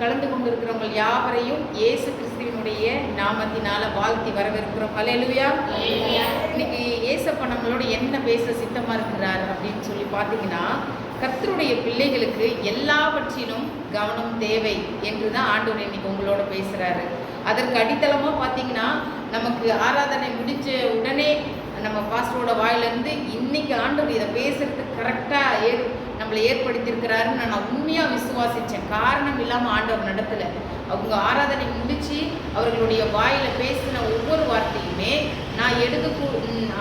கலந்து கொண்டிருக்கிறவங்க யாவரையும் இயேசு கிறிஸ்துவினுடைய நாமத்தினால வாழ்த்தி வரவேற்கிறோம். ஹalleluya இன்னைக்கு ஏசப்பா நம்மளோட என்ன பேச சித்தமா இருக்கிறார் அப்படின்னு சொல்லி பார்த்தீங்கன்னா கர்த்தருடைய பிள்ளைகளுக்கு எல்லாவற்றிலும் கவனம் தேவை என்று தான் ஆண்டவர் இன்னைக்கு உங்களோட பேசுறாரு. அதற்கு அடித்தளமா பார்த்தீங்கன்னா நமக்கு ஆராதனை முடிஞ்ச உடனே நம்ம பாஸ்டரோட வாயிலிருந்து இன்னைக்கு ஆண்டவர் இதை பேசுறதுக்கு கரெக்டாக ஏ நம்மளை ஏற்படுத்தியிருக்கிறாருன்னு நான் உண்மையாக விசுவாசித்தேன் காரணம் இல்லாமல் ஆண்டவர் நடத்தலை. அவங்க ஆராதனை முடித்து அவர்களுடைய வாயில் பேசின ஒவ்வொரு வார்த்தையுமே நான் எடுக்க கூ-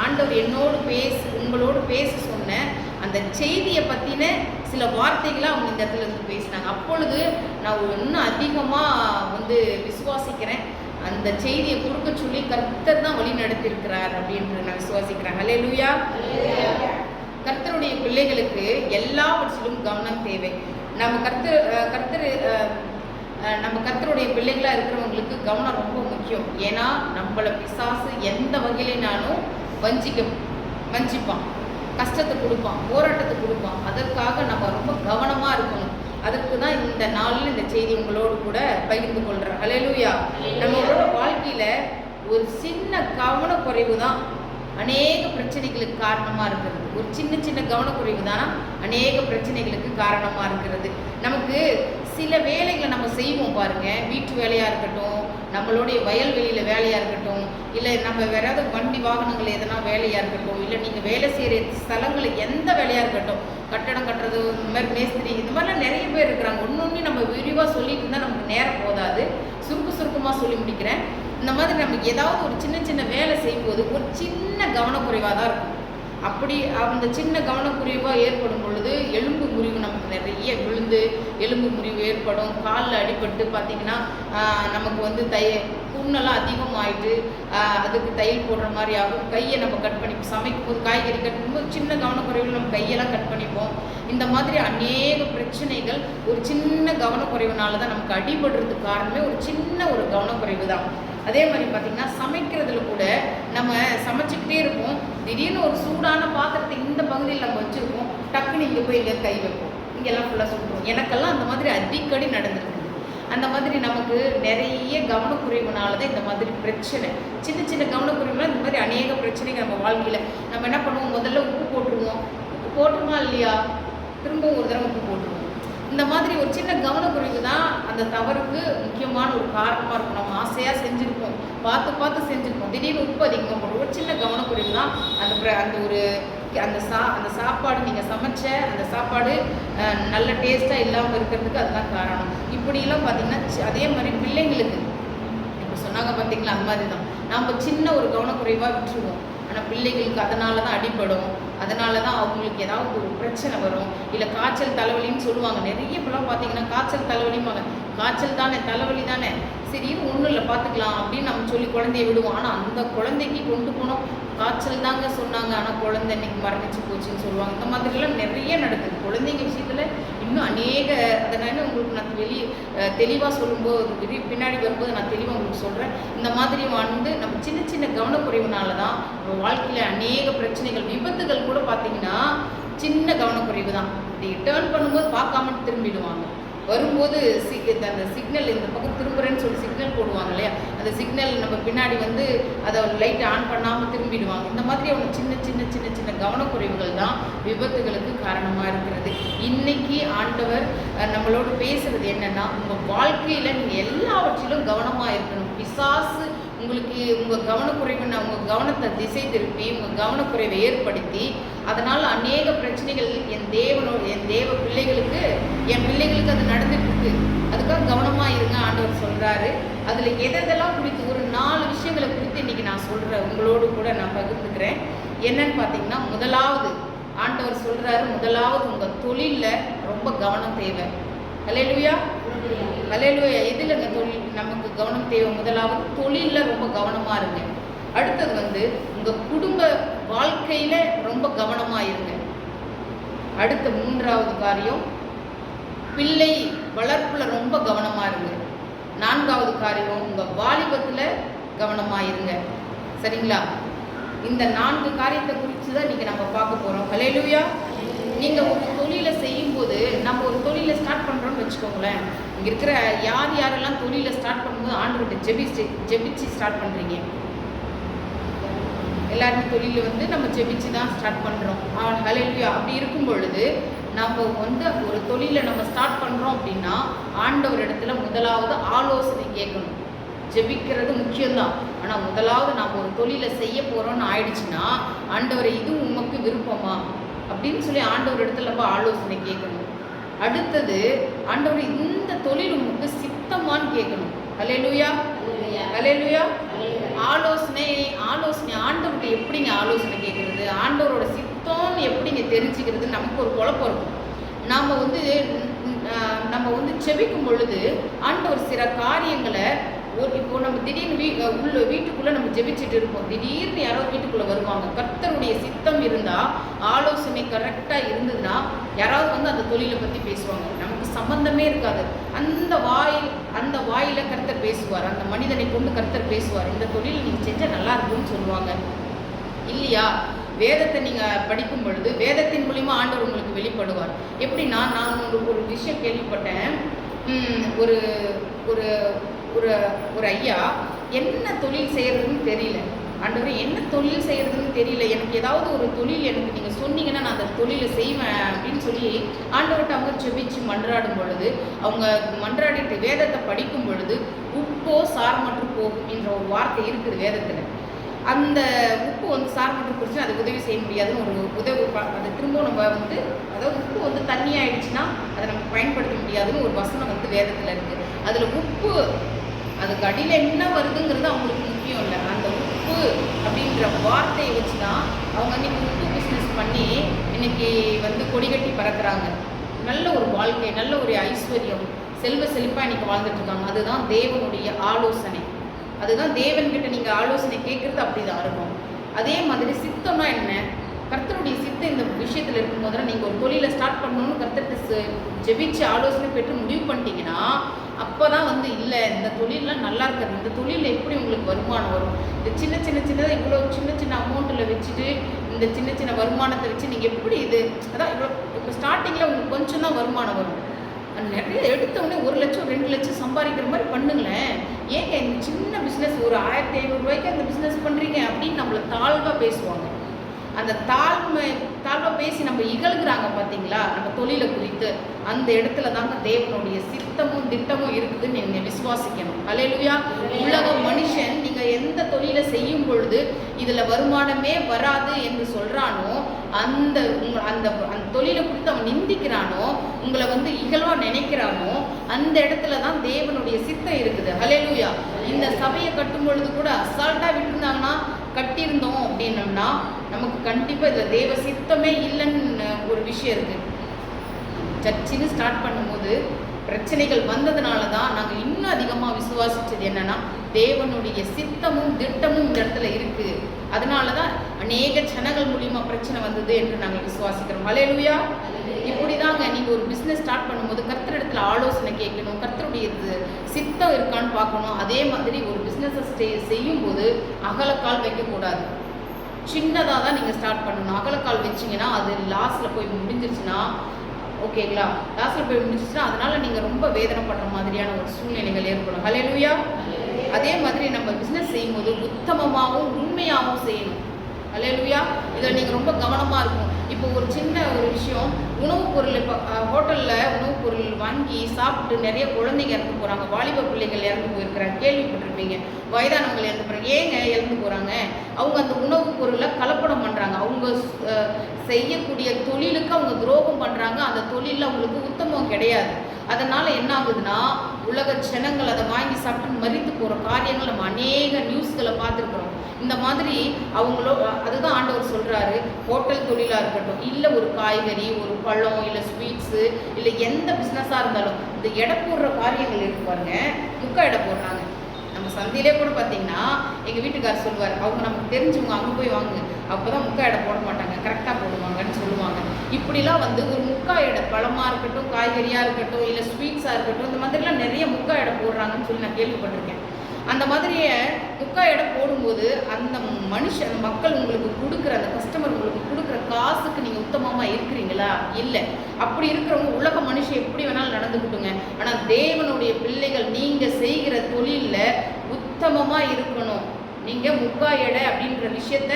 ஆண்டவர் என்னோடு பேச உங்களோடு பேச சொன்ன அந்த செய்தியை பற்றின சில வார்த்தைகளை அவங்க இந்த இடத்துல இருந்து பேசினாங்க. அப்பொழுது நான் இன்னும் அதிகமாக வந்து விசுவாசிக்கிறேன். அந்த செய்தியை கொடுக்க சொல்லி கர்த்தர் தான் வழி நடத்தியிருக்கிறார் அப்படின்ற நான் விசுவாசிக்கிறேன். ஹலே லூயா கர்த்தருடைய பிள்ளைகளுக்கு எல்லாவற்றிலும் கவனம் தேவை. நம்ம கர்த்தர் கர்த்தர் நம்ம கர்த்தருடைய பிள்ளைகளாக இருக்கிறவங்களுக்கு கவனம் ரொம்ப முக்கியம். ஏன்னா நம்மளை பிசாசு எந்த வகையிலைனாலும் வஞ்சிக்க வஞ்சிப்பான். கஷ்டத்தை கொடுப்பான் போராட்டத்தை கொடுப்பான். அதற்காக நம்ம ரொம்ப கவனமாக இருக்கணும். அதுக்கு தான் இந்த நாளில் இந்த செய்தி உங்களோடு கூட பகிர்ந்து கொள்கிறேன் அலையலூயா நம்மளோட வாழ்க்கையில் ஒரு சின்ன கவனக்குறைவு தான். அநேக பிரச்சனைகளுக்கு காரணமாக இருக்கிறது. ஒரு சின்ன சின்ன கவனக்குறைவு தான்? அநேக பிரச்சனைகளுக்கு காரணமாக இருக்கிறது. நமக்கு சில வேலைகளை நம்ம செய்வோம் பாருங்க. வீட்டு வேலையாக இருக்கட்டும் நம்மளுடைய வயல்வெளியில் வேலையாக இருக்கட்டும் இல்லை நம்ம வேற ஏதாவது வண்டி வாகனங்கள் எதனா வேலையாக இருக்கட்டும் இல்லை நீங்கள் வேலை செய்கிற ஸ்தலங்கள் எந்த வேலையாக இருக்கட்டும் கட்டடம் கட்டுறது இந்த மாதிரி மேஸ்திரி இந்த மாதிரிலாம் நிறைய பேர் இருக்கிறாங்க. ஒன்று ஒன்று நம்ம விரிவாக சொல்லிட்டு இருந்தால் நமக்கு நேரம் போதாது. சுருக்க சுருக்கமாக சொல்லி முடிக்கிறேன். இந்த மாதிரி நமக்கு ஏதாவது ஒரு சின்ன சின்ன வேலை செய்யும்போது ஒரு சின்ன கவனக்குறைவாக தான் இருக்கும். அப்படி அந்த சின்ன கவனக்குறைவாக ஏற்படும் பொழுது எலும்பு முறிவு நமக்கு நிறைய விழுந்து எலும்பு முறிவு ஏற்படும். காலில் அடிபட்டு பார்த்திங்கன்னா நமக்கு வந்து தைய புண்ணெல்லாம் அதிகமாகிட்டு அதுக்கு தையல் போடுற மாதிரி ஆகும். கையை நம்ம கட் பண்ணிப்போம் சமைக்கும் போது காய்கறி கட் பண்ணும்போது சின்ன கவனக்குறைவில் நம்ம கையெல்லாம் கட் பண்ணிப்போம். இந்த மாதிரி அநேக பிரச்சனைகள் ஒரு சின்ன கவனக்குறைவுனால தான் நமக்கு அடிபடுறதுக்கு காரணமே ஒரு சின்ன ஒரு கவனக்குறைவு தான். அதே மாதிரி பார்த்திங்கன்னா சமைக்கிறதுல கூட நம்ம சமைச்சிக்கிட்டே இருப்போம். திடீர்னு ஒரு சூடான பாத்திரத்தை இந்த பகுதியில் நம்ம வச்சுருப்போம். டக்குன்னு இங்கே போய் இங்கே கை வைப்போம். இங்கெல்லாம் ஃபுல்லாக சுட்டுருவோம். எனக்கெல்லாம் அந்த மாதிரி அடிக்கடி நடந்திருக்கு. அந்த மாதிரி நமக்கு நிறைய கவனக்குறைவுனால தான் இந்த மாதிரி பிரச்சனை. சின்ன சின்ன கவனக்குறைவுனால இந்த மாதிரி அநேக பிரச்சனைகள் நம்ம வாழ்க்கையில். நம்ம என்ன பண்ணுவோம்? முதல்ல உப்பு போட்டுருவோம். உப்பு போட்டுருமா இல்லையா? திரும்பவும் ஒரு தடவை உப்பு போட்டுருவோம். இந்த மாதிரி ஒரு சின்ன கவனக்குறைவு தான் அந்த தவறுக்கு முக்கியமான ஒரு காரணமாக இருக்கும். நம்ம ஆசையாக செஞ்சுருப்போம். பார்த்து பார்த்து செஞ்சுருப்போம். திடீர்னு உப்பு அதிகமாக போடும் ஒரு சின்ன கவனக்குறைவு தான். அந்த அந்த ஒரு அந்த சா அந்த சாப்பாடு நீங்கள் சமைச்ச அந்த சாப்பாடு நல்ல டேஸ்ட்டாக இல்லாமல் இருக்கிறதுக்கு அதுதான் காரணம். இப்படியெல்லாம் பார்த்தீங்கன்னா அதே மாதிரி பிள்ளைங்களுக்கு இப்போ சொன்னாங்க பார்த்தீங்களா அந்த மாதிரி தான். நம்ம சின்ன ஒரு கவனக்குறைவாக விட்டுருவோம். ஆனால் பிள்ளைகளுக்கு அதனால தான் அடிபடும். அதனால தான் அவங்களுக்கு ஏதாவது ஒரு பிரச்சனை வரும். இல்லை காய்ச்சல் தலைவலின்னு சொல்லுவாங்க. நிறைய இப்போலாம் பார்த்தீங்கன்னா காய்ச்சல் தலைவலிம்பாங்க. காய்ச்சல் தானே தலைவலி தானே. சரி ஒன்றும் இல்லை பார்த்துக்கலாம் அப்படின்னு நம்ம சொல்லி குழந்தைய விடுவோம். ஆனால் அந்த குழந்தைக்கு கொண்டு போனோம். காய்ச்சல் தாங்க சொன்னாங்க. ஆனால் குழந்தை இன்னைக்கு மரணிச்சு போச்சுன்னு சொல்லுவாங்க. இந்த மாதிரிலாம் நிறைய நடக்குது. குழந்தைங்க விஷயத்தில் இன்னும் அநேக அதை நான் உங்களுக்கு நான் வெளி தெளிவாக சொல்லும்போது பின்னாடி வரும்போது நான் தெளிவாக உங்களுக்கு சொல்கிறேன் இந்த மாதிரி வந்து நம்ம சின்ன சின்ன கவனக்குறைவுனால தான் நம்ம வாழ்க்கையில் அநேக பிரச்சனைகள் விபத்துகள் கூட பார்த்தீங்கன்னா சின்ன கவனக்குறைவு தான் இப்படி டேர்ன் பண்ணும்போது பார்க்காம திரும்பிடுவாங்க. வரும்போது சிக் அந்த சிக்னல் இந்த பக்கம் திரும்புறேன்னு சொல்லி சிக்னல் போடுவாங்க இல்லையா? அந்த சிக்னல் நம்ம பின்னாடி வந்து அதை லைட் ஆன் பண்ணாமல் திரும்பிடுவாங்க. இந்த மாதிரி அவங்க சின்ன சின்ன சின்ன சின்ன கவனக்குறைவுகள் தான் விபத்துகளுக்கு காரணமாக இருக்கிறது. இன்னைக்கு ஆண்டவர் நம்மளோட பேசுறது என்னன்னா உங்கள் வாழ்க்கையில் நீங்கள் எல்லாவற்றிலும் கவனமாக இருக்கணும். பிசாசு உங்களுக்கு உங்கள் கவனக்குறைவு நான் உங்கள் கவனத்தை திசை திருப்பி உங்கள் கவனக்குறைவை ஏற்படுத்தி அதனால் அநேக பிரச்சனைகள் என் தேவனோ என் தேவ பிள்ளைகளுக்கு என் பிள்ளைகளுக்கு அது நடந்துட்டு இருக்கு அதுக்காக கவனமாக இருங்க ஆண்டவர் சொல்கிறாரு அதில் எதெல்லாம் குறித்து ஒரு நாலு விஷயங்களை குறித்து இன்னைக்கு நான் சொல்கிறேன் உங்களோடு கூட நான் பகிர்ந்துக்கிறேன். என்னன்னு பார்த்தீங்கன்னா முதலாவது ஆண்டவர் சொல்கிறாரு முதலாவது உங்கள் தொழிலில் ரொம்ப கவனம் தேவை. அலையலுயா அலையலுயா எதுலங்க தொழில் நமக்கு கவனம் தேவை? முதலாவது தொழிலில் ரொம்ப கவனமாக இருங்க. அடுத்தது வந்து உங்கள் குடும்ப வாழ்க்கையில் ரொம்ப கவனமாக இருங்க. அடுத்த மூன்றாவது காரியம் பிள்ளை வளர்ப்பில் ரொம்ப கவனமாக இருங்க. நான்காவது காரியம் உங்கள் வாலிபத்தில் கவனமாக இருங்க. சரிங்களா? இந்த நான்கு காரியத்தை குறித்து தான் இன்றைக்கி நம்ம பார்க்க போகிறோம் கலையிலுயா நீங்கள் ஒரு தொழிலை செய்யும்போது நம்ம ஒரு தொழிலை ஸ்டார்ட் பண்ணுறோம்னு வச்சுக்கோங்களேன். இங்கே இருக்கிற யார் யாரெல்லாம் தொழிலை ஸ்டார்ட் பண்ணும்போது ஆண்டுகிட்ட ஜெபிச்சு ஜெபிச்சு ஸ்டார்ட் பண்ணுறீங்க எல்லாருமே தொழில் வந்து நம்ம ஜெபிச்சு தான் ஸ்டார்ட் பண்ணுறோம் ஹalleluya அப்படி இருக்கும் பொழுது நம்ம வந்து ஒரு தொழிலை நம்ம ஸ்டார்ட் பண்ணுறோம் அப்படின்னா ஆண்டவர் இடத்துல முதலாவது ஆலோசனை கேட்கணும். ஜெபிக்கிறது முக்கியம்தான். ஆனால் முதலாவது நம்ம ஒரு தொழிலை செய்ய போகிறோம்னு ஆயிடுச்சுன்னா ஆண்டவரை இது உமக்கு விருப்பமா? அப்படின்னு சொல்லி ஆண்டவர் இடத்துல நம்ம ஆலோசனை கேட்கணும். அடுத்தது ஆண்டவர் இந்த தொழில் உமக்கு சித்தமான்னு கேட்கணும். ஹalleluya ஹalleluya ஆலோசனை ஆலோசனை ஆண்டவர்கிட்ட எப்படிங்க ஆலோசனை கேட்குறது ஆண்டவரோட சித்தம்னு எப்படிங்க தெரிஞ்சுக்கிறது நமக்கு ஒரு குழப்பம் இருக்கும். நாம் வந்து நம்ம வந்து செவிக்கும் பொழுது ஆண்டவர் சில காரியங்களை ஒரு இப்போ நம்ம திடீர்னு வீ உள்ள வீட்டுக்குள்ளே நம்ம ஜெபிச்சுட்டு இருப்போம். திடீர்னு யாரோ வீட்டுக்குள்ளே வருவாங்க. கர்த்தருடைய சித்தம் இருந்தால் ஆலோசனை கரெக்டாக இருந்ததுன்னா யாராவது வந்து அந்த தொழிலை பற்றி பேசுவாங்க. நமக்கு சம்பந்தமே இருக்காது. அந்த வாயில் அந்த வாயில கருத்தர் பேசுவார். அந்த மனிதனை கொண்டு கருத்தர் பேசுவார். இந்த தொழில் நீங்கள் செஞ்சால் நல்லா இருக்கும்னு சொல்லுவாங்க. இல்லையா? வேதத்தை நீங்கள் படிக்கும் பொழுது வேதத்தின் மூலிமா ஆண்டவர் உங்களுக்கு வெளிப்படுவார். எப்படின்னா நான் உங்களுக்கு ஒரு விஷயம் கேள்விப்பட்டேன். ஒரு ஒரு ஒரு ஒரு ஐயா என்ன தொழில் செய்யறதுன்னு தெரியல. ஆண்டவரே என்ன தொழில் செய்யறதுன்னு தெரியல. எனக்கு ஏதாவது ஒரு தொழில் எனக்கு நீங்கள் சொன்னீங்கன்னா நான் அந்த தொழிலை செய்வேன் அப்படின்னு சொல்லி ஆண்டவர்கிட்ட அவங்க செபிச்சு மன்றாடும் பொழுது அவங்க மன்றாடிட்டு வேதத்தை படிக்கும் பொழுது உப்போ சார் மற்றும் போகும் என்ற ஒரு வார்த்தை இருக்குது வேதத்தில். அந்த உப்பு வந்து சார் மற்றும் குடிச்சு அது உதவி செய்ய முடியாதுன்னு ஒரு உதவி அதை திரும்ப நம்ம வந்து அதாவது உப்பு வந்து தண்ணி ஆயிடுச்சுன்னா அதை நம்ம பயன்படுத்த முடியாதுன்னு ஒரு வசனம் வந்து வேதத்தில் இருக்குது அதில் உப்பு அதுக்கு அடியில் என்ன வருதுங்கிறது அவங்களுக்கு உப்பு அப்படின்ற வார்த்தையை வச்சு தான் அவங்க இன்னைக்கு உப்பு பிஸ்னஸ் பண்ணி இன்னைக்கு வந்து கொடி கட்டி பறக்குறாங்க. நல்ல ஒரு வாழ்க்கை நல்ல ஒரு ஐஸ்வர்யம் செல்வ செழிப்பாக இன்னைக்கு வாழ்ந்துட்டு இருக்காங்க. அதுதான் தேவனுடைய ஆலோசனை. அதுதான் தேவன்கிட்ட நீங்கள் ஆலோசனை கேட்குறது அப்படி தான் இருக்கும். அதே மாதிரி சித்தம்னா என்ன? கர்த்தருடைய சித்தம் இந்த விஷயத்தில் இருக்கும்போது நீங்கள் ஒரு தொழிலை ஸ்டார்ட் பண்ணணும்னு கர்த்தர்கிட்ட ஜெபிச்சு ஆலோசனை பெற்று முடிவு பண்ணிட்டீங்கன்னா அப்போ தான் வந்து இல்லை இந்த தொழிலெலாம் நல்லா இருக்காது. இந்த தொழிலில் எப்படி உங்களுக்கு வருமானம் வரும்? இந்த சின்ன சின்ன சின்னதாக இவ்வளோ சின்ன சின்ன அமௌண்ட்டில் வச்சுட்டு இந்த சின்ன சின்ன வருமானத்தை வச்சு நீங்கள் எப்படி இது அதான் இவ்வளோ இப்போ ஸ்டார்டிங்கில் உங்களுக்கு கொஞ்சம் தான் வருமானம் வரும். நிறைய எடுத்தவொடனே ஒரு லட்சம் ரெண்டு லட்சம் சம்பாதிக்கிற மாதிரி பண்ணுங்களேன். ஏங்க இந்த சின்ன பிஸ்னஸ் ஒரு ஆயிரத்தி ஐநூறுரூவாய்க்கு அந்த பிஸ்னஸ் பண்ணுறீங்க அப்படின்னு நம்மளை தாழ்வாக பேசுவாங்க. அந்த தாழ்மை தாழ்வாக பேசி நம்ம இகழ்கிறாங்க பார்த்தீங்களா நம்ம தொழிலை குறித்து அந்த இடத்துல தாங்க தேவனுடைய சித்தமும் திட்டமும் இருக்குதுன்னு நீங்கள் விசுவாசிக்கணும். அலையிலுயா உலக மனுஷன் நீங்கள் எந்த தொழிலை செய்யும் பொழுது இதில் வருமானமே வராது என்று சொல்கிறானோ அந்த அந்த அந்த தொழிலை குறித்து அவன் நிந்திக்கிறானோ உங்களை வந்து இகழ்வா நினைக்கிறானோ அந்த இடத்துல தான் தேவனுடைய சித்தம் இருக்குது. ஹalleluya. இந்த சபையை கட்டும் பொழுது கூட அசால்ட்டாக விட்டுருந்தாங்கன்னா கட்டியிருந்தோம் அப்படின்னம்னா நமக்கு கண்டிப்பாக இதில் தேவ சித்தமே இல்லைன்னு ஒரு விஷயம் இருக்குது சர்ச்சின்னு ஸ்டார்ட் பண்ணும்போது பிரச்சனைகள் வந்ததுனால தான் நாங்கள் இன்னும் அதிகமாக விசுவாசித்தது என்னன்னா தேவனுடைய சித்தமும் திட்டமும் இந்த இடத்துல இருக்குது அதனால தான் அநேக ஜனங்கள் மூலியமாக பிரச்சனை வந்தது என்று நாங்கள் விசுவாசிக்கிறோம். ஹalleluya இப்படி தாங்க நீங்கள் ஒரு பிஸ்னஸ் ஸ்டார்ட் பண்ணும்போது கர்த்தரிடத்துல ஆலோசனை கேட்கணும் கர்த்தருடைய இது சித்தம் இருக்கான்னு பார்க்கணும். அதே மாதிரி ஒரு பிஸ்னஸை ஸ்டே செய்யும்போது அகலக்கால் வைக்கக்கூடாது. சின்னதாக தான் நீங்கள் ஸ்டார்ட் பண்ணணும். அகலக்கால் வச்சிங்கன்னா அது லாஸ்ட்டில் போய் முடிஞ்சிருச்சுன்னா ஓகேங்களா லாஸ்ட்டில் போய் முடிஞ்சிருச்சுன்னா அதனால் நீங்கள் ரொம்ப வேதனைப்படுற மாதிரியான ஒரு சூழ்நிலைகள் ஏற்படும். ஹalleluya அதே மாதிரி நம்ம பிஸ்னஸ் செய்யும்போது உத்தமமாகவும் உண்மையாகவும் செய்யணும். ஹalleluya இதில் நீங்கள் ரொம்ப கவனமாக இருக்கும் இப்போ ஒரு சின்ன ஒரு விஷயம் உணவுப் பொருள் இப்போ ஹோட்டலில் உணவுப் பொருள் வாங்கி சாப்பிட்டு நிறைய குழந்தைங்க இறந்து போகிறாங்க வாலிப பிள்ளைகள் இறந்து போயிருக்கிறாங்க. கேள்விப்பட்டிருப்பீங்க. வயதானவங்க இறந்து போகிறாங்க ஏங்க இறந்து போகிறாங்க அவங்க அந்த உணவுப் பொருளை கலப்படம் பண்ணுறாங்க அவங்க செய்யக்கூடிய தொழிலுக்கு அவங்க துரோகம் பண்ணுறாங்க அந்த தொழிலில் அவங்களுக்கு உத்தமம் கிடையாது. அதனால் என்ன ஆகுதுன்னா உலக ஜனங்கள் அதை வாங்கி சாப்பிட்டு மறித்து போகிற காரியங்கள் நம்ம அநேக நியூஸ்களை பார்த்துருக்குறோம். இந்த மாதிரி அவங்களோ அதுதான் ஆண்டவர் சொல்கிறாரு ஹோட்டல் தொழிலாக இருக்கட்டும் இல்லை ஒரு காய்கறி ஒரு பழம் இல்லை ஸ்வீட்ஸு இல்லை எந்த பிஸ்னஸாக இருந்தாலும் இந்த எடை போடுற காரியங்கள் இருக்கு பாருங்க. முக்க எடை போடுறாங்க. நம்ம சந்தையிலே கூட பார்த்தீங்கன்னா எங்கள் வீட்டுக்காரர் சொல்லுவார் அவங்க நமக்கு தெரிஞ்சவங்க அங்கே போய் வாங்குங்க. அப்போ தான் முக்க எடை போட மாட்டாங்க. கரெக்டாக போடுவாங்கன்னு சொல்லுவாங்க. இப்படிலாம் வந்து ஒரு முக்கா எடை பழமாக இருக்கட்டும் காய்கறியாக இருக்கட்டும் இல்லை ஸ்வீட்ஸாக இருக்கட்டும் இந்த மாதிரிலாம் நிறைய முக்கா எடை போடுறாங்கன்னு சொல்லி நான் கேள்விப்பட்டிருக்கேன். அந்த மாதிரியே முக்கா எடை போடும்போது அந்த மனுஷன் மக்கள் உங்களுக்கு கொடுக்குற அந்த கஸ்டமர் உங்களுக்கு கொடுக்குற காசுக்கு நீங்கள் உத்தமமாக இருக்கிறீங்களா? இல்லை. அப்படி இருக்கிறவங்க உலக மனுஷன் எப்படி வேணாலும் நடந்துக்கிட்டுங்க. ஆனால் தேவனுடைய பிள்ளைகள் நீங்கள் செய்கிற தொழிலில் உத்தமமாக இருக்கணும். நீங்கள் முக்கா எடை அப்படின்ற விஷயத்த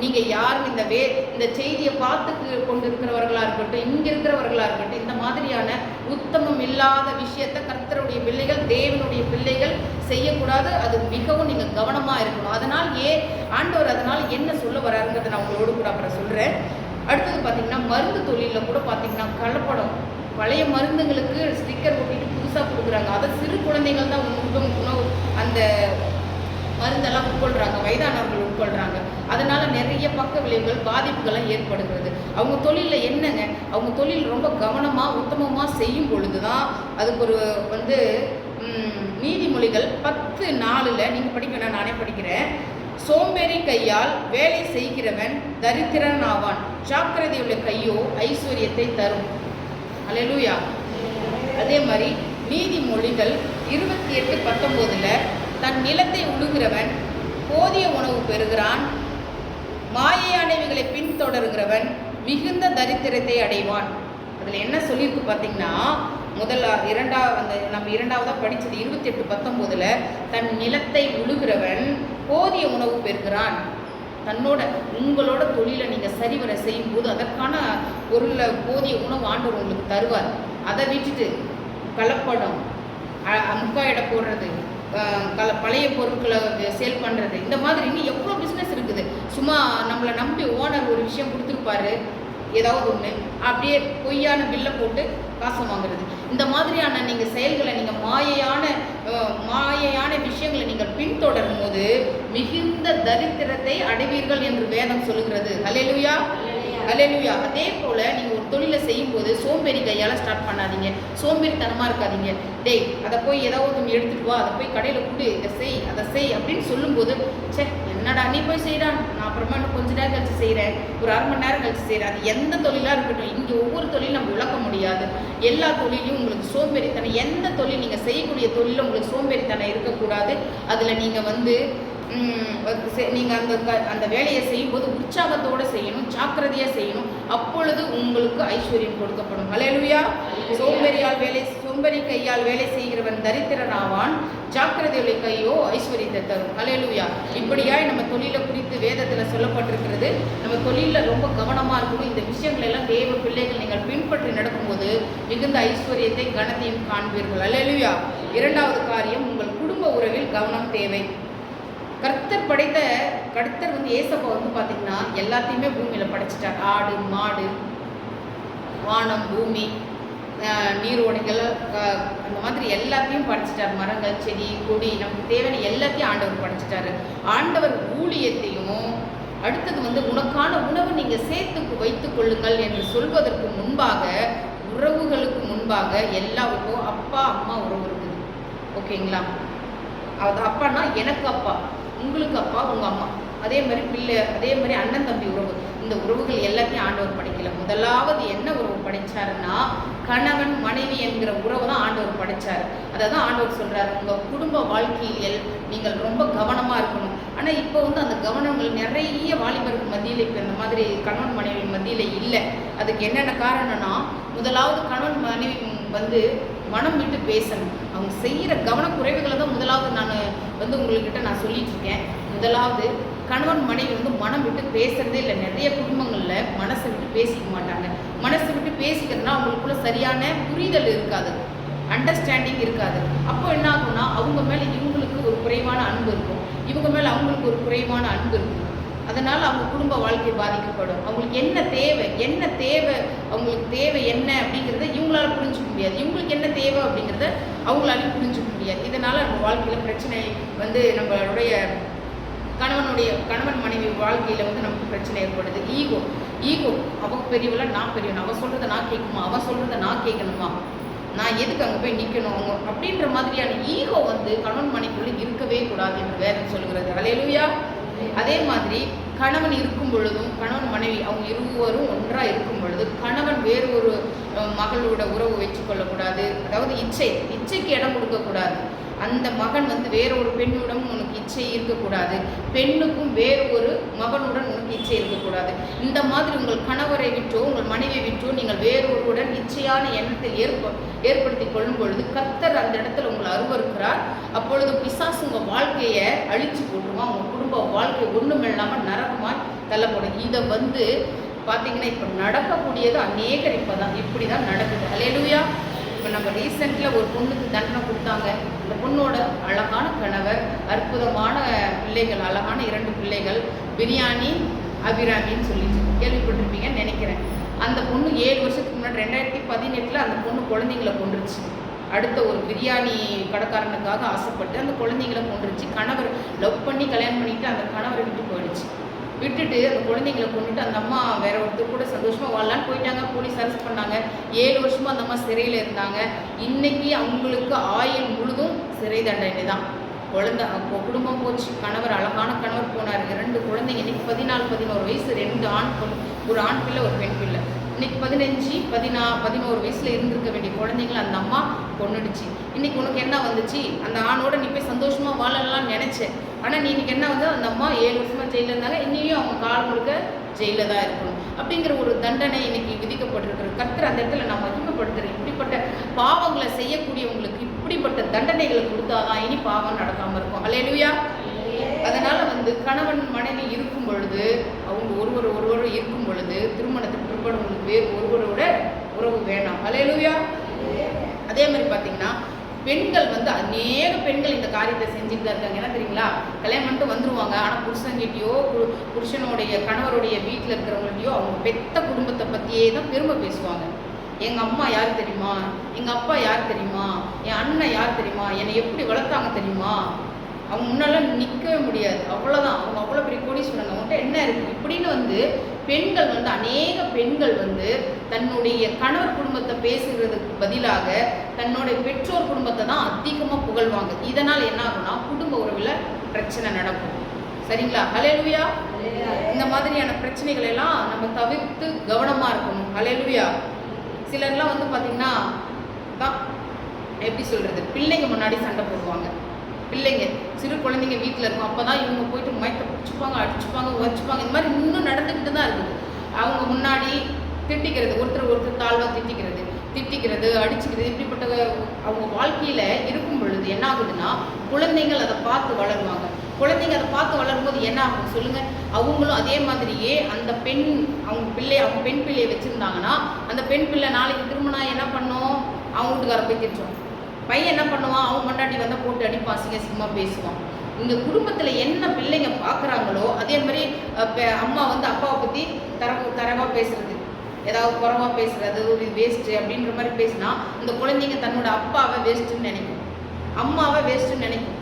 நீங்கள் யாரும் இந்த வே இந்த செய்தியை பார்த்து கொண்டு இருக்கிறவர்களாக இருக்கட்டும் இங்கே இருக்கிறவர்களாக இருக்கட்டும் இந்த மாதிரியான உத்தமம் இல்லாத விஷயத்த கர்த்தருடைய பிள்ளைகள் தேவனுடைய பிள்ளைகள் செய்யக்கூடாது. அது மிகவும் நீங்கள் கவனமாக இருக்கணும். அதனால் ஏ ஆண்டவர் அதனால் என்ன சொல்ல வராருங்கிறத நான் உங்களோடு கூட அப்புறம் சொல்கிறேன் அடுத்தது பார்த்தீங்கன்னா மருந்து தொழிலில் கூட பார்த்தீங்கன்னா கலப்படம் பழைய மருந்துங்களுக்கு ஸ்டிக்கர் ஒட்டிட்டு புதுசாக கொடுக்குறாங்க. அதை சிறு குழந்தைகள் தான் உணவு அந்த மருந்தெல்லாம் உட்கொள்கிறாங்க வயதானவர்கள் உட்கொள்கிறாங்க அதனால நிறைய பக்க விளைவுகள் பாதிப்புகள்லாம் ஏற்படுகிறது. அவங்க தொழிலில் என்னங்க? அவங்க தொழில் ரொம்ப கவனமாக உத்தமமாக செய்யும் பொழுது தான் அதுக்கு ஒரு வந்து நீதிமொழிகள் பத்து நாளில் நீங்கள் படிக்கணும் நானே படிக்கிறேன். சோம்பேறி கையால் வேலை செய்கிறவன் தரித்திரன் ஆவான். ஜாக்கிரதையுள்ள கையோ ஐஸ்வர்யத்தை தரும். அல்லேலூயா அதே மாதிரி நீதிமொழிகள் இருபத்தி எட்டு பத்தொம்போதில் தன் நிலத்தை உழுகிறவன் போதிய உணவு பெறுகிறான். மாயையானவைகளை பின்தொடர்கிறவன் மிகுந்த தரித்திரத்தை அடைவான். அதில் என்ன சொல்லியிருக்கு பார்த்தீங்கன்னா முதல்ல இரண்டா அந்த நம்ம இரண்டாவதாக படித்தது இருபத்தி எட்டு பத்தொம்போதில் தன் நிலத்தை உழுகிறவன் போதிய உணவு பெறுகிறான். தன்னோட உங்களோட தொழிலை நீங்கள் சரிவர செய்யும்போது அதற்கான பொருளை போதிய உணவு ஆண்டவர் உங்களுக்கு தருவார். அதை விட்டுட்டு கலப்படம் அ- முக்கா எடை போடுறது கல பழைய பொருட்களை சேல் பண்ணுறது இந்த மாதிரி இன்னும் எவ்வளோ பிஸ்னஸ் இருக்குது? சும்மா நம்மளை நம்பி ஓனர் ஒரு விஷயம் கொடுத்துருப்பாரு ஏதாவது ஒன்று அப்படியே பொய்யான பில்லை போட்டு காசு வாங்குறது. இந்த மாதிரியான நீங்கள் செயல்களை நீங்கள் மாயையான மாயையான விஷயங்களை நீங்கள் பின்தொடரும் போது மிகுந்த தரித்திரத்தை அடைவீர்கள் என்று வேதம் சொல்லுகிறது. ஹalleluya ஹalleluya அதே போல் நீங்கள் ஒரு தொழிலை செய்யும்போது சோம்பேறி கையால் ஸ்டார்ட் பண்ணாதீங்க. சோம்பேறித்தனமாக இருக்காதீங்க. டேய் அதை போய் ஏதாவது ஒன்று எடுத்துட்டு வா. அதை போய் கடையில் கொடு. இதை செய் அதை செய் அப்படின்னு சொல்லும்போது ச்சே என்னடா நீ போய் செய்கிறான் நான் அப்புறமா இன்னும் கொஞ்ச நேரம் கழிச்சு செய்கிறேன் ஒரு அரை மணி நேரம் கழிச்சு செய்கிறேன் அது எந்த தொழிலாக இருக்கட்டும் இங்கே ஒவ்வொரு தொழிலும் நம்ம விளக்க முடியாது. எல்லா தொழிலையும் உங்களுக்கு சோம்பேறித்தனம் எந்த தொழில் நீங்கள் செய்யக்கூடிய தொழிலில் உங்களுக்கு சோம்பேறித்தனம் இருக்கக்கூடாது. அதில் நீங்கள் வந்து நீங்கள் அந்த க- அந்த வேலையை செய்யும்போது உற்சாகத்தோடு செய்யணும் ஜாக்கிரதையாக செய்யணும். அப்பொழுது உங்களுக்கு ஐஸ்வர்யம் கொடுக்கப்படும். அலையலுயா சோம்பேறியால் வேலை சோம்பேறி கையால் வேலை செய்கிறவன் தரித்திரன் ஆவான் கையோ ஐஸ்வர்யத்தை தரும். அலையலுயா இப்படியாய் நம்ம தொழிலை குறித்து வேதத்தில் சொல்லப்பட்டிருக்கிறது. நம்ம தொழிலில் ரொம்ப கவனமாக இருக்கணும். இந்த விஷயங்கள் எல்லாம் தேவ பிள்ளைகள் நீங்கள் பின்பற்றி நடக்கும்போது மிகுந்த ஐஸ்வர்யத்தை கனத்தையும் காண்பீர்கள். அலையலுயா இரண்டாவது காரியம் உங்கள் குடும்ப உறவில் கவனம் தேவை. கர்த்தர் படைத்த கர்த்தர் வந்து ஏசப்பா வந்து பார்த்தீங்கன்னா எல்லாத்தையுமே பூமியில் படைச்சிட்டார். ஆடு மாடு வானம் பூமி நீரோடைகள் அந்த மாதிரி எல்லாத்தையும் படைச்சிட்டார். மரங்கள் செடி கொடி நமக்கு தேவையான எல்லாத்தையும் ஆண்டவர் படைச்சிட்டாரு. ஆண்டவர் ஊழியத்தையும் அடுத்தது வந்து உனக்கான உணவு நீங்கள் சேர்த்து வைத்துக் கொள்ளுங்கள் என்று சொல்வதற்கு முன்பாக உறவுகளுக்கு முன்பாக எல்லாருக்கும் அப்பா அம்மா உறவு இருக்குது. ஓகேங்களா? அது அப்பான்னா எனக்கு அப்பா. உங்களுக்கு அப்பா உங்கள் அம்மா. அதே மாதிரி பிள்ளை அதே மாதிரி அண்ணன் தம்பி உறவு. இந்த உறவுகள் எல்லாத்தையும் ஆண்டவர் படைக்கல. முதலாவது என்ன உறவு படைச்சாருன்னா கணவன் மனைவி என்கிற உறவு தான் ஆண்டவர் படைச்சார். அதை தான் ஆண்டவர் சொல்றாரு. உங்கள் குடும்ப வாழ்க்கையில் நீங்கள் ரொம்ப கவனமாக இருக்கணும். ஆனால் இப்போ வந்து அந்த கவனங்கள் நிறைய வாலிபர்கள் மத்தியில் இப்போ இந்த மாதிரி கணவன் மனைவி மத்தியில் இல்லை. அதுக்கு என்னென்ன காரணம்னா முதலாவது கணவன் மனைவி வந்து மனம் விட்டு பேசணும். அவங்க செய்கிற கவனக்குறைவுகளை தான் முதலாவது நான் வந்து உங்கள்கிட்ட நான் சொல்லிட்டு இருக்கேன் முதலாவது கணவன் மனைவி வந்து மனம் விட்டு பேசுறதே இல்லை. நிறைய குடும்பங்களில் மனசை விட்டு பேசிக்க மாட்டாங்க. மனசை விட்டு பேசிக்கிறதுனா அவங்களுக்குள்ள சரியான புரிதல் இருக்காது. அண்டர்ஸ்டாண்டிங் இருக்காது. அப்போ என்ன ஆகும்னா அவங்க மேலே இவங்களுக்கு ஒரு குறைவான அன்பு இருக்கும். இவங்க மேலே அவங்களுக்கு ஒரு குறைவான அன்பு இருக்கும். அதனால் அவங்க குடும்ப வாழ்க்கை பாதிக்கப்படும். அவங்களுக்கு என்ன தேவை? என்ன தேவை? அவங்களுக்கு தேவை என்ன அப்படிங்கிறத இவங்களால புரிஞ்சுக்க முடியாது. இவங்களுக்கு என்ன தேவை அப்படிங்கிறத அவங்களாலையும் புரிஞ்சுக்க முடியாது. இதனால் நம்ம வாழ்க்கையில் பிரச்சனை வந்து நம்மளுடைய கணவனுடைய கணவன் மனைவி வாழ்க்கையில் வந்து நமக்கு பிரச்சனை ஏற்படுது. ஈகோ ஈகோ அவ பெரியவள நான் பெரியவன்? அவன் சொல்கிறத நான் கேட்குமா? அவன் சொல்கிறத நான் கேட்கணுமா? நான் எதுக்கு அங்கே போய் நிற்கணும் அவங்க அப்படின்ற மாதிரியான ஈகோ வந்து கணவன் மனைக்குள்ளே இருக்கவே கூடாது என்று வேதம் சொல்கிறது. அலையலுயா அதே மாதிரி கணவன் இருக்கும் பொழுதும் கணவன் மனைவி அவங்க இருவரும் ஒன்றாக இருக்கும் பொழுது கணவன் வேறு ஒரு மகளோட உறவு வச்சுக்கொள்ளக்கூடாது அதாவது இச்சை இச்சைக்கு இடம் கொடுக்கக்கூடாது. அந்த மகன் வந்து வேற ஒரு பெண்ணுடன் உனக்கு இச்சை இருக்கக்கூடாது. பெண்ணுக்கும் வேறு ஒரு மகனுடன் உனக்கு இச்சை இருக்கக்கூடாது. இந்த மாதிரி உங்கள் கணவரை விட்டோ உங்கள் மனைவியை விட்டோ நீங்கள் வேறொருவருடன் இச்சையான எண்ணத்தை ஏற்ப ஏற்படுத்தி கொள்ளும் பொழுது கத்தர் அந்த இடத்துல உங்களை அருவருக்கிறார். அப்பொழுது பிசாசு உங்கள் வாழ்க்கையை அழிச்சு போட்டுருவான் உங்கள் குடும்ப வாழ்க்கை ஒன்றும் இல்லாமல் நரகமாய் தள்ளப்படும். இதை வந்து பார்த்தீங்கன்னா இப்போ நடக்கக்கூடியது அநேகர் இப்போ தான் இப்படி தான் நடக்குது. அலையலுயா இப்போ நம்ம ரீசெண்டில் ஒரு பொண்ணுக்கு தண்டனை கொடுத்தாங்க. அந்த பொண்ணோட அழகான கணவர் அற்புதமான பிள்ளைகள் அழகான இரண்டு பிள்ளைகள் பிரியாணி அபிராமின்னு சொல்லி கேள்விப்பட்டிருப்பீங்கன்னு நினைக்கிறேன். அந்த பொண்ணு ஏழு வருஷத்துக்கு முன்னாடி ரெண்டாயிரத்தி பதினெட்டில் அந்த பொண்ணு குழந்தைங்கள கொண்டுருச்சு அடுத்த ஒரு பிரியாணி கடைக்காரனுக்காக ஆசைப்பட்டு அந்த குழந்தைங்கள கொண்டுருச்சு கணவர் லவ் பண்ணி கல்யாணம் பண்ணிட்டு அந்த கணவரை விட்டு போயிடுச்சு. விட்டுட்டு அந்த குழந்தைங்களை கொண்டுட்டு அந்த அம்மா வேற ஒருத்தர் கூட சந்தோஷமா வாழலான்னு போயிட்டாங்க. போலீஸ் அரெஸ்ட் பண்ணாங்க. ஏழு வருஷமா அந்த அம்மா சிறையில் இருந்தாங்க. இன்னைக்கு அவங்களுக்கு ஆயுள் முழுதும் சிறை தண்டனை தான். குழந்தை குடும்பம் போச்சு. கணவர் அழகான கணவர் போனார். ரெண்டு குழந்தைங்க இன்னைக்கு பதினாலு பதினோரு வயசு. ரெண்டு ஆண் பொண்ணு ஒரு ஆண் பிள்ளை ஒரு பெண் பிள்ளை. இன்னைக்கு பதினஞ்சு பதினா பதினோரு வயசுல இருந்திருக்க வேண்டிய குழந்தைங்களை அந்த அம்மா கொன்னுடுச்சு. இன்னைக்கு உனக்கு என்ன வந்துச்சு? அந்த ஆணோட நீ போய் சந்தோஷமா வாழலாம்னு நினைச்சேன். ஆனா நீ இன்னைக்கு என்ன வந்து அந்த அம்மா ஏழு வருஷமா ஜெயில இருந்தாங்க. இன்னையும் அவங்க கால் முழுக்க ஜெயில தான் இருக்கணும். அப்படிங்கிற ஒரு தண்டனை இன்னைக்கு விதிக்கப்பட்டிருக்கிற கர்த்தர் அந்த இடத்துல நான் மகிமைப்படுத்துறேன் இப்படிப்பட்ட பாவங்களை செய்யக்கூடியவங்களுக்கு இப்படிப்பட்ட தண்டனைகளை கொடுத்தாதான் இனி பாவம் நடக்காம இருக்கும். அலையலுயா அதனால வந்து கணவன் மனைவி இருக்கும் பொழுது அவங்க ஒருவர் ஒருவர் இருக்கும் பொழுது திருமணத்துக்கு பிற்படவங்களுக்கு வேறு ஒருவரோட உறவு வேணாம் அலையலுவியா அதே மாதிரி பார்த்தீங்கன்னா பெண்கள் வந்து அநேக பெண்கள் இந்த காரியத்தை செஞ்சுட்டு தான் இருக்காங்க. என்ன தெரியுங்களா? கல்யாணம் பண்ணிட்டு வந்துருவாங்க. ஆனால் புருஷன்கிட்டயோ புருஷனுடைய கணவருடைய வீட்டில் இருக்கிறவங்கள்ட்டயோ அவங்க பெத்த குடும்பத்தை பற்றியே தான் பெருமை பேசுவாங்க. எங்கள் அம்மா யார் தெரியுமா? எங்கள் அப்பா யார் தெரியுமா? என் அண்ணன் யார் தெரியுமா? என்னை எப்படி வளர்த்தாங்க தெரியுமா? அவங்க முன்னெல்லாம் நிற்கவே முடியாது. அவ்வளோதான் அவங்க அவ்வளோ பெரிய கோடீஸ்வரன். அவங்கள்ட்ட என்ன இருக்குது இப்படின்னு வந்து பெண்கள் வந்து அநேக பெண்கள் வந்து தன்னுடைய கணவர் குடும்பத்தை பேசுகிறதுக்கு பதிலாக தன்னுடைய பெற்றோர் குடும்பத்தை தான் அதிகமாக புகழ்வாங்க. இதனால் என்ன ஆகும்னா குடும்ப உறவில் பிரச்சனை நடக்கும். சரிங்களா? ஹலேலுயா இந்த மாதிரியான பிரச்சனைகள் எல்லாம் நம்ம தவிர்த்து கவனமாக இருக்கணும். ஹலேலுயா சிலர்லாம் வந்து பார்த்திங்கன்னா தான் எப்படி சொல்கிறது பிள்ளைங்க முன்னாடி சண்டை போடுவாங்க. பிள்ளைங்க சிறு குழந்தைங்க வீட்டில் இருக்கும். அப்போ தான் இவங்க போயிட்டு மயக்க பிடிச்சிப்பாங்க அடிச்சுப்பாங்க உரைச்சிப்பாங்க இந்த மாதிரி இன்னும் நடந்துக்கிட்டு தான் இருக்குது. அவங்க முன்னாடி திட்டிக்கிறது ஒருத்தர் ஒருத்தர் தாழ்வாக திட்டிக்கிறது திட்டிக்கிறது அடிச்சுக்கிறது இப்படிப்பட்ட அவங்க வாழ்க்கையில் இருக்கும் பொழுது என்ன ஆகுதுன்னா குழந்தைகள் அதை பார்த்து வளருவாங்க. குழந்தைங்க அதை பார்த்து வளரும்போது என்ன ஆகும் சொல்லுங்க? அவங்களும் அதே மாதிரியே அந்த பெண் அவங்க பிள்ளை அவங்க பெண் பிள்ளையை வச்சுருந்தாங்கன்னா அந்த பெண் பிள்ளை நாளைக்கு திருமணம் என்ன பண்ணும்? அவங்க வீட்டுக்கார போய் திட்டுறோம் பையன் என்ன பண்ணுவான்? அவன் முன்னாடி வந்தால் போட்டு அடிப்பான் அசிங்க பேசுவான். இந்த குடும்பத்தில் என்ன பிள்ளைங்க பார்க்குறாங்களோ அதே மாதிரி அம்மா வந்து அப்பாவை பற்றி தர தரவாக பேசுறது. ஏதாவது குறவாக பேசுறது ஒரு வேஸ்ட்டு அப்படின்ற மாதிரி பேசினா இந்த குழந்தைங்க தன்னோட அப்பாவை வேஸ்ட்டுன்னு நினைக்கும். அம்மாவை வேஸ்ட்டுன்னு நினைக்கும்.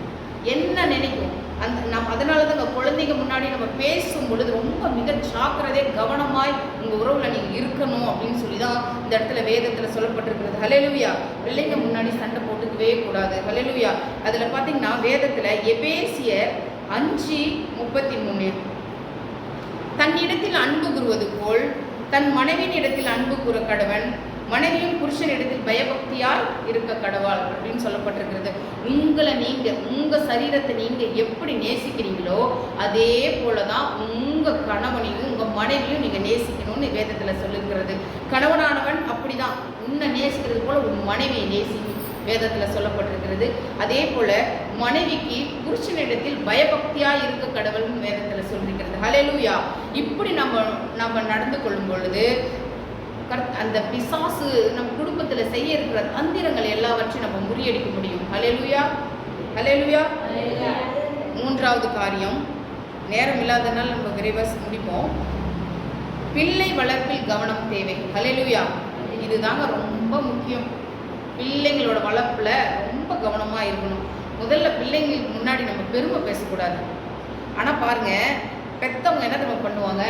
என்ன நினைக்கும்? அந்த நம் அதனால தான் உங்கள் குழந்தைங்க முன்னாடி நம்ம பேசும் பொழுது ரொம்ப மிக ஜாக்கிரதை கவனமாய் உங்கள் உறவில் நீங்கள் இருக்கணும் அப்படின்னு சொல்லி தான் இந்த இடத்துல வேதத்தில் சொல்லப்பட்டிருக்கிறது. ஹலெலுவியா பிள்ளைங்க முன்னாடி சண்டை போட்டுக்கவே கூடாது. ஹலெலுவியா அதில் பார்த்தீங்கன்னா வேதத்தில் எபேசியர் அஞ்சு முப்பத்தி மூணு தன்னிடத்தில் அன்பு கூறுவது போல் தன் மனைவியின் இடத்தில் அன்பு கூற கடவன் மனைவியும் புருஷன் இடத்தில் பயபக்தியால் இருக்க கடவாள் அப்படின்னு சொல்லப்பட்டிருக்கிறது. உங்களை நீங்கள் உங்கள் சரீரத்தை நீங்க எப்படி நேசிக்கிறீங்களோ அதே போலதான் உங்க கணவனையும் உங்க மனைவியும் நீங்க நேசிக்கணும்னு வேதத்தில் சொல்லுங்கிறது கணவனானவன் அப்படிதான். உன்னை நேசிக்கிறது போல உன் மனைவியை நேசி வேதத்தில் சொல்லப்பட்டிருக்கிறது. அதே போல மனைவிக்கு புருஷனிடத்தில் பயபக்தியா இருக்க கடவுள்னு வேதத்தில் சொல்லிருக்கிறது. ஹலெலூயா இப்படி நம்ம நம்ம நடந்து கொள்ளும் பொழுது கர்த்- அந்த பிசாசு நம் குடும்பத்தில் செய்ய இருக்கிற தந்திரங்கள் எல்லாவற்றையும் நம்ம முறியடிக்க முடியும். ஹலெலுயா ஹalleluya மூன்றாவது காரியம். நேரம் இல்லாதனால நம்ம விரைவாக முடிப்போம் பிள்ளை வளர்ப்பில் கவனம் தேவை. ஹalleluya இதுதாங்க ரொம்ப முக்கியம். பிள்ளைங்களோட வளர்ப்புல ரொம்ப கவனமா இருக்கணும். முதல்ல பிள்ளைங்களுக்கு முன்னாடி நம்ம பெருமை பேசக்கூடாது. ஆனா பாருங்க பெத்தவங்க என்ன தெரியுமா பண்ணுவாங்க?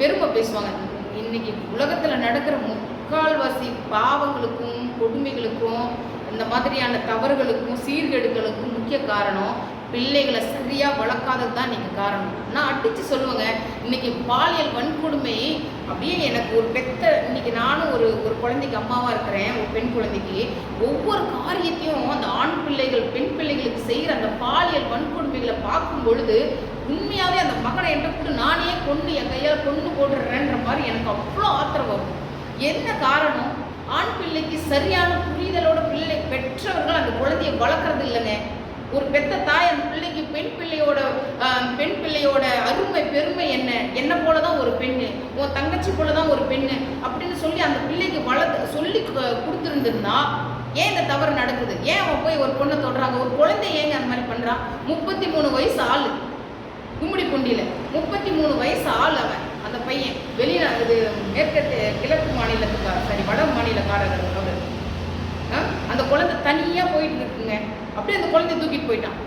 பெருமை பேசுவாங்க. இன்னைக்கு உலகத்துல நடக்கிற முக்கால்வாசி பாவங்களுக்கும் கொடுமைகளுக்கும் இந்த மாதிரியான தவறுகளுக்கும் சீர்கேடுகளுக்கும் முக்கிய காரணம் பிள்ளைகளை சரியா வளர்க்காதது தான் இன்றைக்கி காரணம். நான் அடித்து சொல்லுவேங்க இன்னைக்கு பாலியல் வன்கொடுமை அப்படியே எனக்கு ஒரு பெத்த இன்னைக்கு நானும் ஒரு ஒரு குழந்தைக்கு அம்மாவாக இருக்கிறேன் ஒரு பெண் குழந்தைக்கு. ஒவ்வொரு காரியத்தையும் அந்த ஆண் பிள்ளைகள் பெண் பிள்ளைகளுக்கு செய்கிற அந்த பாலியல் வன்கொடுமைகளை பார்க்கும் பொழுது உண்மையாகவே அந்த மகனை என்கிட்ட கூட நானே கொண்டு என் கையால் கொண்டு போட்டுடுறேன்ற மாதிரி எனக்கு அவ்வளோ ஆத்திரம் வரும். என்ன காரணம்? ஆண் பிள்ளைக்கு சரியான புரிதலோட பிள்ளை பெற்றவர்கள் அந்த குழந்தையை வளர்க்கறது இல்லைங்க. ஒரு பெத்த தாய் அந்த பிள்ளைக்கு பெண் பிள்ளையோட பெண் பிள்ளையோட அருமை பெருமை என்ன? என்ன போல தான் ஒரு பெண்ணு? உன் தங்கச்சி போல தான் ஒரு பெண்ணு? அப்படின்னு சொல்லி அந்த பிள்ளைக்கு வளர்த்து சொல்லி கொடுத்துருந்துருந்தா ஏன் இந்த தவறு நடக்குது? ஏன் அவன் போய் ஒரு பொண்ணை தொடுறாங்க? ஒரு குழந்தை ஏங்க அந்த மாதிரி பண்ணுறான் முப்பத்தி மூணு வயசு ஆளு. கும்மிடி குண்டியில் முப்பத்தி மூணு வயசு ஆள் அவன். பையன் வெளியில இது மேற்கத்து கிழக்கு மாநிலத்துக்கார சரி வட மாநிலக்காரர் அவர். ஆ? அந்த குழந்தை தனியாக போயிட்டு இருக்குங்க. அப்படியே அந்த குழந்தைய தூக்கிட்டு போயிட்டான்.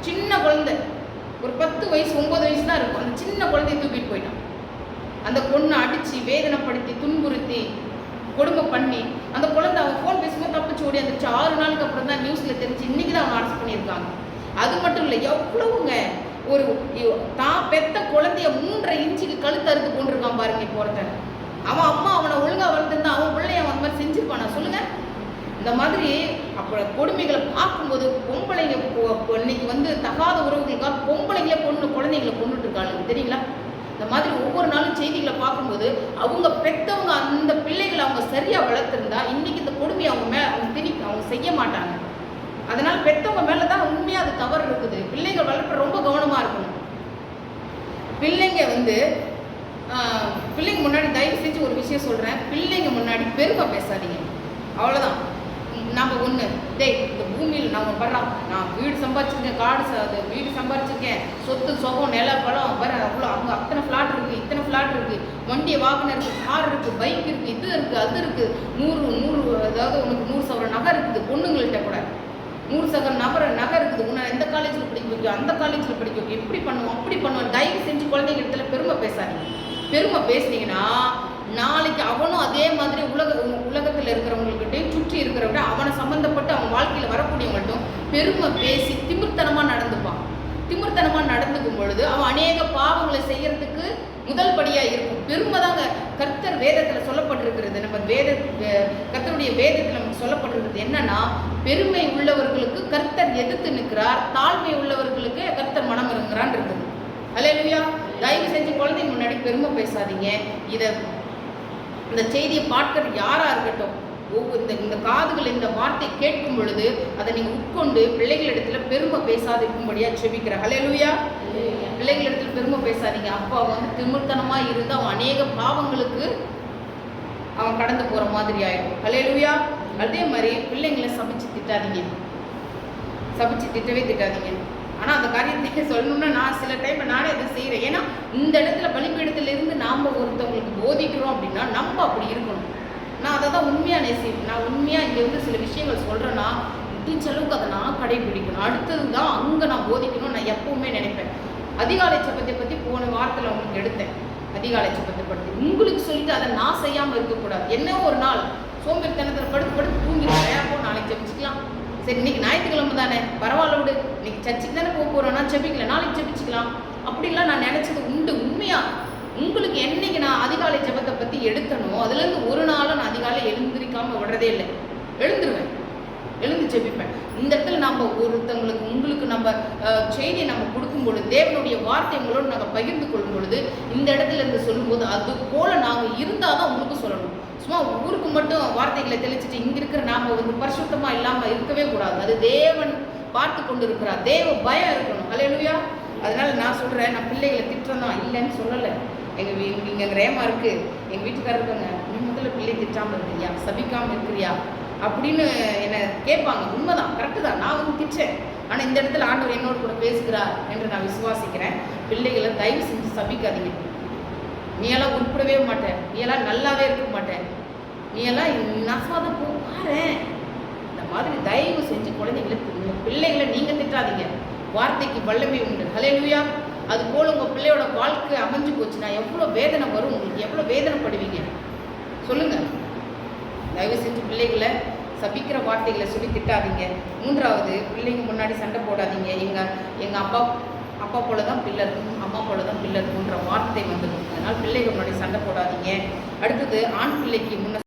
சின்ன குழந்தை. ஒரு பத்து வயசு ஒன்பது வயசு தான் இருக்கும். அந்த சின்ன குழந்தைய தூக்கிட்டு போயிட்டான். அந்த பொண்ணை அடித்து வேதனைப்படுத்தி துன்புறுத்தி கொடுமை பண்ணி அந்த குழந்தை அவன் ஃபோன் பேசும்போது தப்பிச்சு ஓடி அந்த ஆறு நாளுக்கு அப்புறம் தான் நியூஸில் தெரிஞ்சு இன்னைக்கு தான் அவன் அரெஸ்ட் பண்ணியிருக்காங்க. அது மட்டும் இல்லை எவ்வளவுங்க ஒரு இ- தான் பெத்த குழந்தைய மூன்றரை இன்ச்சுக்கு கழுத்து அறுத்து கொண்டிருக்கான் பாருங்க இப்போ ஒருத்தன். அவன் அம்மா அவனை ஒழுங்காக வளர்த்துருந்தா அவன் பிள்ளைய அவன் மாதிரி செஞ்சுருப்பானா? சொல்லுங்க. இந்த மாதிரி அப்போ கொடுமைகளை பார்க்கும்போது பொம்பளைங்க இன்னைக்கு வந்து தகாத உறவுகளுக்காக பொம்பளைங்களே பொண்ணு குழந்தைங்களை கொண்டுட்டு இருக்காங்க தெரியுங்களா? இந்த மாதிரி ஒவ்வொரு நாளும் செய்திகளை பார்க்கும்போது அவங்க பெத்தவங்க அந்த பிள்ளைகளை அவங்க சரியாக வளர்த்துருந்தா இன்னைக்கு இந்த கொடுமையை அவங்க மேலே அவங்க திணி அவங்க செய்ய மாட்டாங்க. அதனால பெற்றவங்க மேல தான் உண்மையா அது தவறு இருக்குது. பிள்ளைங்க வளர்ப்பு ரொம்ப கவனமா இருக்கணும். பிள்ளைங்க வந்து பிள்ளைங்க முன்னாடி தயவு செஞ்சு ஒரு விஷயம் சொல்றேன். பிள்ளைங்க முன்னாடி பெருமை பேசாதீங்க. அவ்வளோதான் நம்ம ஒன்று டேய் இந்த பூமியில் நம்ம படுறோம் நான் வீடு சம்பாதிச்சிருக்கேன் காடு ச- அது வீடு சம்பாதிச்சிருக்கேன் சொத்து சுகம் நில பழம் வர அவ்வளோ அங்கே அத்தனை ஃப்ளாட் இருக்குது இத்தனை ஃப்ளாட் இருக்குது வண்டியை வாகனம் இருக்குது கார் இருக்குது பைக் இருக்குது இது இருக்குது அது இருக்குது நூறு நூறு அதாவது உனக்கு நூறு சவர நகை இருக்குது பொண்ணுங்கள்கிட்ட கூட. நூறு சவர நபர் நகை இருக்குது. உன்னை எந்த காலேஜில் படிக்க வைக்கும் அந்த காலேஜில் படிக்க வைக்கும் இப்படி பண்ணுவோம் அப்படி பண்ணுவோம். தயவு செஞ்சு குழந்தைங்க இடத்துல பெருமை பேசாதீங்க. பெருமை பேசுனீங்கன்னா நாளைக்கு அவனும் அதே மாதிரி உலக உலகத்தில் இருக்கிறவங்கக்கிட்டையும் சுற்றி இருக்கிறவங்க அவனை சம்மந்தப்பட்டு அவன் வாழ்க்கையில் வரக்கூடியவங்கள்ட்டும் பெருமை பேசி திமிர்த்தனமாக நடந்துப்பான். திமிர்த்தனமாக நடந்துக்கும் பொழுது அவன் அநேக பாவங்களை செய்யறதுக்கு முதல் படியாக இருக்கும். பெருமை தாங்க கர்த்தர் வேதத்தில் சொல்லப்பட்டிருக்கிறது. நம்ம வேத கர்த்தருடைய வேதத்தில் நமக்கு சொல்லப்பட்டிருக்கிறது என்னன்னா பெருமை உள்ளவர்களுக்கு கர்த்தர் எதிர்த்து நிற்கிறார் தாழ்மை உள்ளவர்களுக்கு கர்த்தர் மனம் இருக்கிறான் இருக்குது. அல்லேலூயா. தயவு செஞ்சு குழந்தைங்க முன்னாடி பெருமை பேசாதீங்க. இதை இந்த செய்தியை பார்க்கிற யாராக இருக்கட்டும். இந்த இந்த காதுகள் இந்த வார்த்தை கேட்கும் பொழுது அதை நீங்க உட்கொண்டு பிள்ளைகளிடத்துல பெருமை பேசாதிருக்கும்படியா செபிக்கிற. ஹalleluya பிள்ளைகளிடத்துல பெருமை பேசாதீங்க. அப்பா வந்து திமிர்த்தனமா இருந்து அவன் அநேக பாவங்களுக்கு அவன் கடந்து போற மாதிரி ஆயிடும். ஹalleluya அதே மாதிரி பிள்ளைங்களை சபிச்சு திட்டாதீங்க. சபிச்சு திட்டவே திட்டாதீங்க. ஆனா அந்த காரியத்தை சொல்லணும்னா நான் சில டைம் நானே அதை செய்றேன். ஏன்னா இந்த இடத்துல பலிப்பீடத்துல இருந்து நாம ஒருத்தவங்களுக்கு போதிக்கிறோம் அப்படின்னா நம்ம அப்படி இருக்கணும். நான் அதை தான் உண்மையாக நேசிப்பேன் நான் உண்மையாக இங்கே வந்து சில விஷயங்கள் சொல்கிறேன்னா முடிஞ்சளவுக்கு அதை நான் கடைபிடிக்கணும். அடுத்தது தான் அங்கே நான் போதிக்கணும் நான் எப்பவுமே நினைப்பேன். அதிகாலை சப்பத்தை பற்றி போன வாரத்தில் உங்களுக்கு எடுத்தேன். அதிகாலை சப்பத்தை பற்றி உங்களுக்கு சொல்லிட்டு அதை நான் செய்யாமல் இருக்கக்கூடாது. என்ன ஒரு நாள்? சோம்பேறித்தனத்தில் படுத்து படுத்து தூங்கி போ நாளைக்கு ஜெபிச்சுக்கலாம். சரி இன்னைக்கு ஞாயிற்றுக்கிழமை தானே. பரவாயில்ல விடு. இன்னைக்கு சர்ச்சுக்கு தானே போக போகிறோம்னா ஜெபிக்கல. நாளைக்கு ஜெபிச்சுக்கலாம். அப்படிலாம் நான் நினச்சது உண்டு. உண்மையாக உங்களுக்கு என்னைக்கு நான் அதிகாலை ஜெபத்தை பத்தி எடுத்தனோ அதுல இருந்து ஒரு நாளும் நான் அதிகாலை எழுந்திருக்காம விடுறதே இல்லை. எழுந்துருவேன். எழுந்து ஜெபிப்பேன். இந்த இடத்துல நம்ம ஒருத்தவங்களுக்கு உங்களுக்கு நம்ம செய்தியை நம்ம கொடுக்கும் பொழுது தேவனுடைய வார்த்தைங்களோடு நாங்கள் பகிர்ந்து கொள்ளும் பொழுது இந்த இடத்துல இருந்து சொல்லும்போது அது போல நாங்கள் இருந்தால் தான் உங்களுக்கு சொல்லணும். சும்மா ஊருக்கு மட்டும் வார்த்தைகளை தெளிச்சுட்டு இங்க இருக்கிற நாம வந்து பரிசுத்தமா இல்லாம இருக்கவே கூடாது. அது தேவன் பார்த்து கொண்டு இருக்கிறார் தேவ பயம் இருக்கணும். அலையலுயா அதனால நான் சொல்றேன் நான் பிள்ளைகளை திட்டுறேன் தான் இல்லைன்னு சொல்லலை. எங்கள் வீ இங்க ரேமா இருக்குது எங்கள் வீட்டுக்காரர் நீ முதல்ல பிள்ளை திட்டாமல் இருக்கிறியா? சபிக்காமல் இருக்கிறியா? அப்படின்னு என்னை கேட்பாங்க. உண்மைதான். கரெக்டு தான். நான் வந்து திட்டேன் ஆனால் இந்த இடத்துல ஆண்டவர் என்னோடு கூட பேசுகிறார் என்று நான் விசுவாசிக்கிறேன். பிள்ளைகளை தயவு செஞ்சு சபிக்காதீங்க. நீ எல்லாம் மாட்டேன். நீ எல்லாம் நல்லாவே இருக்க மாட்டேன். நீ எல்லாம் நசாத போ பாரு இந்த மாதிரி தயவு செஞ்சு குழந்தைங்களை பிள்ளைகளை நீங்கள் திட்டாதீங்க. வார்த்தைக்கு வல்லமை உண்டு. ஹலே லூயா அது போல் உங்கள் பிள்ளையோட வாழ்க்கை அமைஞ்சு போச்சுன்னா எவ்வளோ வேதனை வரும் உங்களுக்கு? எவ்வளோ வேதனைப்படுவீங்க? சொல்லுங்கள் தயவு செஞ்சு பிள்ளைகளை சபிக்கிற வார்த்தைகளை சொல்லி திட்டாதீங்க. மூன்றாவது பிள்ளைங்க முன்னாடி சண்டை போடாதீங்க. எங்கள் எங்கள் அப்பா அப்பா போல தான் பிள்ளை இருக்கும் அம்மா போல தான் பிள்ளை இருக்கும்ன்ற வார்த்தை வந்துடும். அதனால் பிள்ளைகள் முன்னாடி சண்டை போடாதீங்க. அடுத்தது ஆண் பிள்ளைக்கு முன்ன